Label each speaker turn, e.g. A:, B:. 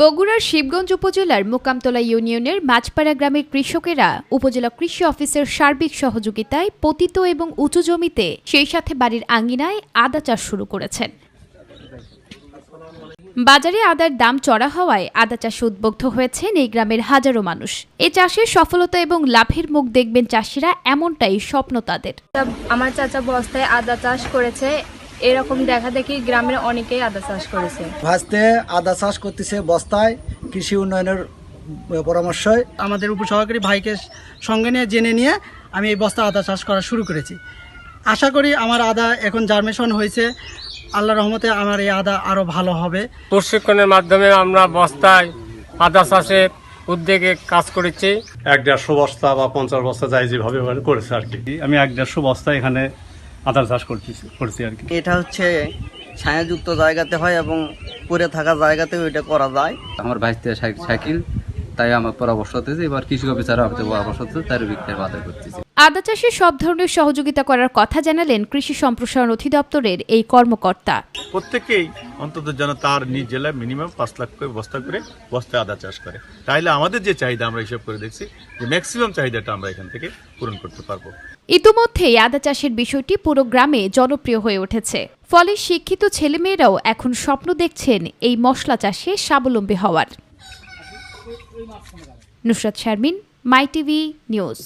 A: বগুড়ার শিবগঞ্জ উপজেলার মোকামতলা ইউনিয়নের মাঝপাড়া গ্রামের কৃষকেরা উপজেলা কৃষি অফিসের সার্বিক সহযোগিতায় পতিত এবং উঁচু জমিতে সেই সাথে বাড়ির আঙ্গিনায় আদা চাষ শুরু করেছেন। বাজারে আদার দাম চড়া হওয়ায় আদা চাষে উদ্বুদ্ধ হয়েছেন এই গ্রামের হাজারো মানুষ। এ চাষের সফলতা এবং লাভের মুখ দেখবেন চাষিরা এমনটাই স্বপ্ন তাদের।
B: আমার চাচা বস্তায় আদা চাষ করেছে এরকম দেখা দেখি গ্রামের অনেকেই আদা চাষ করেছে।
C: ভাজতে আদা চাষ করতেছে বস্তায় কৃষি উন্নয়নের পরামর্শয়।
D: আমাদের উপসহকারী ভাইকে সঙ্গে নিয়ে জেনে নিয়ে আমি এই বস্তা আদা চাষ করা শুরু করেছি। আশা করি আমার আদা এখন জার্মেশন হয়েছে। আল্লাহ রহমতে আমার এই আদা আরও ভালো হবে।
E: প্রশিক্ষণের মাধ্যমে আমরা বস্তায় আদা চাষের উদ্যোগে কাজ করেছি।
F: এক দেড়শো বস্তা বা পঞ্চাশ বস্তা যাই যেভাবে করেছে আর কি। আমি এক দেড়শো বস্তা এখানে আদা চাষ করতেছি করছি আর কি
G: এটা হচ্ছে ছায়াযুক্ত জায়গাতে হয় এবং পরে থাকা জায়গাতেও এটা করা যায়।
H: আমার ভাইতে সাইকেল তাই আমার পরামর্শ হতেছে এবার কৃষক বিচারে আমাদের পরামর্শ হচ্ছে তার বিক্রির বাধা করতেছে।
A: আদা চাষে সব ধরনের সহযোগিতা করার কথা জানালেন কৃষি সম্প্রসারণ অধিদপ্তরের এই কর্মকর্তা।
I: প্রত্যেকেই অন্তত যেন তার নিজ জেলায় মিনিমাম পাঁচ লাখ করে বস্তা করে বস্তায় আদা চাষ করে। তাইলে আমাদের যে চাহিদা আমরা হিসাব করে দেখছি যে ম্যাক্সিমাম চাহিদাটা আমরা এখান থেকে পূরণ করতে পারব।
A: ইতোমধ্যেই আদা চাষের বিষয়টি পুরো গ্রামে জনপ্রিয় হয়ে উঠেছে। ফলে শিক্ষিত ছেলেমেয়েরাও এখন স্বপ্ন দেখছেন এই মশলা চাষে স্বাবলম্বী হওয়ার। Nusrat Sharmin My TV news.